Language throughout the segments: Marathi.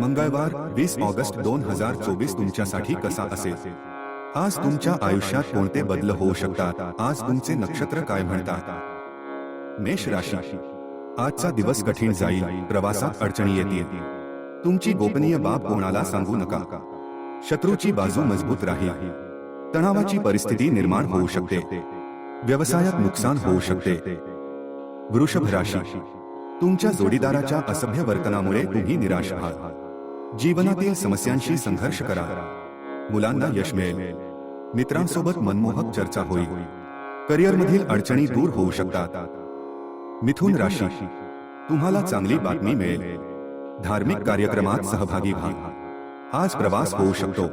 मंगळवार वीस ऑगस्ट दोन हज़ार चोवीस तुमच्यासाठी कसा असेल? आज तुमच्या आयुष्यात कोणते बदल होऊ शकतात? आज तुमचे नक्षत्र काय म्हणतात? मेष राशी. आजचा दिवस कठीण जाईल. प्रवासात अडचणी येतील. तुमची गोपनीय बाब कोणाला सांगू नका. शत्रूची बाजू मज़बूत राहील. तणावाची परिस्थिती निर्माण होऊ शकते. व्यवसायात नुकसान होऊ शकते. वृषभ राशी. तुमच्या जोडीदाराच्या असभ्य वर्तनामुळे तुम्ही निराश व्हाल. जीवनातील समस्यांशी संघर्ष करा. मुलांना यश मिळेल. मित्रांसोबत मनमोहक चर्चा होईल. करिअरमधील अडचणी दूर होऊ शकतात. मिथुन राशी. तुम्हाला चांगली बातमी मिळेल. धार्मिक कार्यक्रमात सहभागी व्हा. आज प्रवास होऊ शकतो.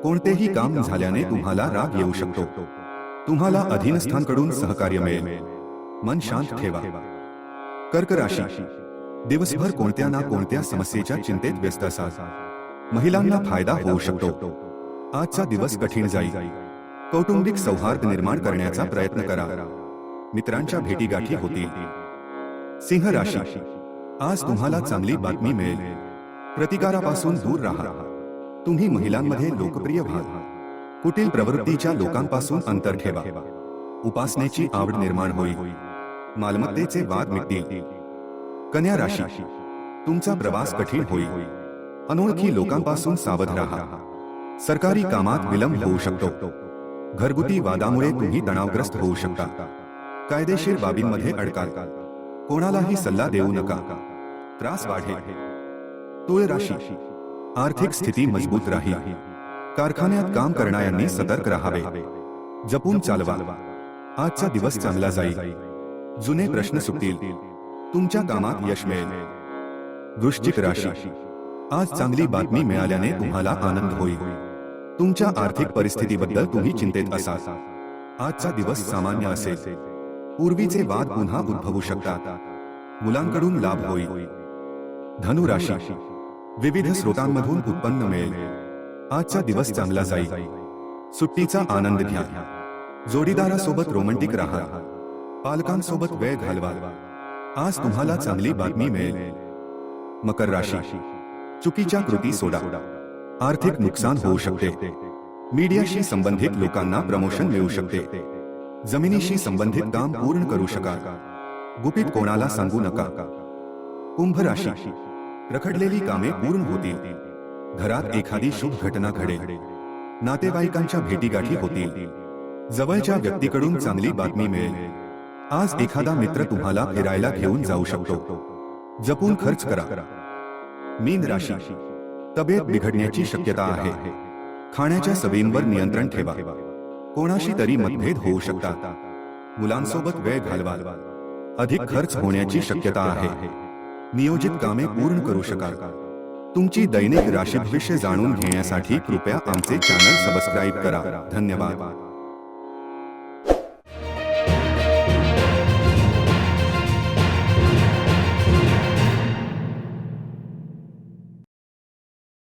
कोणतेही काम झाल्याने तुम्हाला राग येऊ शकतो. तुम्हाला अधीनस्थांकडून सहकार्य मिळेल. मन शांत ठेवा. कर्क राशी. दिवसभर कोणत्या ना कोणत्या समस्येच्या चिंतेत व्यस्त असाल. महिलांना फायदा होऊ शकतो. आजचा दिवस कठीण जाईल. कौटुंबिक सौहार्द निर्माण करण्याचा प्रयत्न करा. मित्रांच्या भेटीगाठी होतील. सिंह राशी. आज तुम्हाला चांगली बातमी मिळेल. प्रतिकारापासून दूर राहा. तुम्ही महिलांमध्ये लोकप्रिय व्हाल. कुटील प्रवृत्तीच्या लोकांपासून अंतर ठेवा. उपासनेची आवड निर्माण होईल. मालमत्तेचे वाद मिटतील. कन्या राशी. तुमचा प्रवास कठीण होईल. अनोळखी लोकांपासून सावध राहा. सरकारी कामात विलंब होऊ शकतो. घरगुती वादामुळे तुम्ही तणावग्रस्त होऊ शकता. कायदेशीर बाबींमध्ये अडकाल. कोणालाही सल्ला देऊ नका. त्रास वाढेल. तुळ राशी. आर्थिक स्थिती मजबूत राहील. कारखान्यात काम करणाऱ्यांनी सतर्क राहावे. जपून चालवा. आजचा दिवस चांगला जाईल. जुने प्रश्न सुटतील. तुमच्या कामात यश मिळेल. वृश्चिक राशी. आज चांगली बातमी मिळाल्याने तुम्हाला आनंद होईल. तुमच्या आर्थिक परिस्थितीबद्दल तुम्ही चिंतेत असाल. आजचा दिवस सामान्य असेल. पूर्वीचे वाद पुन्हा उद्भवू शकतात. मुलांकडून लाभ होईल. धनुराशी. विविध स्रोतांमधून उत्पन्न मिळेल. आजचा दिवस चांगला जाईल. सुट्टीचा आनंद घ्या. जोडीदारासोबत रोमांटिक राहा. पालकांसोबत वेळ घालवा. आज तुम्हाला चांगली बातमी मिळेल. मकर राशी. चुकीच्या कृती सोडा. आर्थिक नुकसान होऊ शकते. मीडियाशी संबंधित लोकांना प्रमोशन मिळू शकते. जमिनीशी संबंधित काम पूर्ण करू शकाल. गुपित कोणाला सांगू नका. कुंभ राशी. रखडलेली कामे पूर्ण होतील. घरात एखादी शुभ घटना घडेल. नातेवाईकांच्या भेटीगाठी होतील. जवळच्या व्यक्तीकडून चांगली बातमी मिळेल. आज एखादा मित्र तुम्हाला फिरायला घेऊन जाऊ शकतो. जपून खर्च करा. मीन राशी. तब्येत बिघडण्याची शक्यता आहे. खाण्याच्या सवयींवर नियंत्रण ठेवा. कोणाशी तरी मतभेद होऊ शकतात. मुलांसोबत वेळ अधिक खर्च होण्याची शक्यता आहे. नियोजित कामे पूर्ण करू शकाल. तुमची दैनिक राशी भविष्य जाणून घेण्यासाठी कृपया आमचे चॅनल सबस्क्राईब करा. धन्यवाद.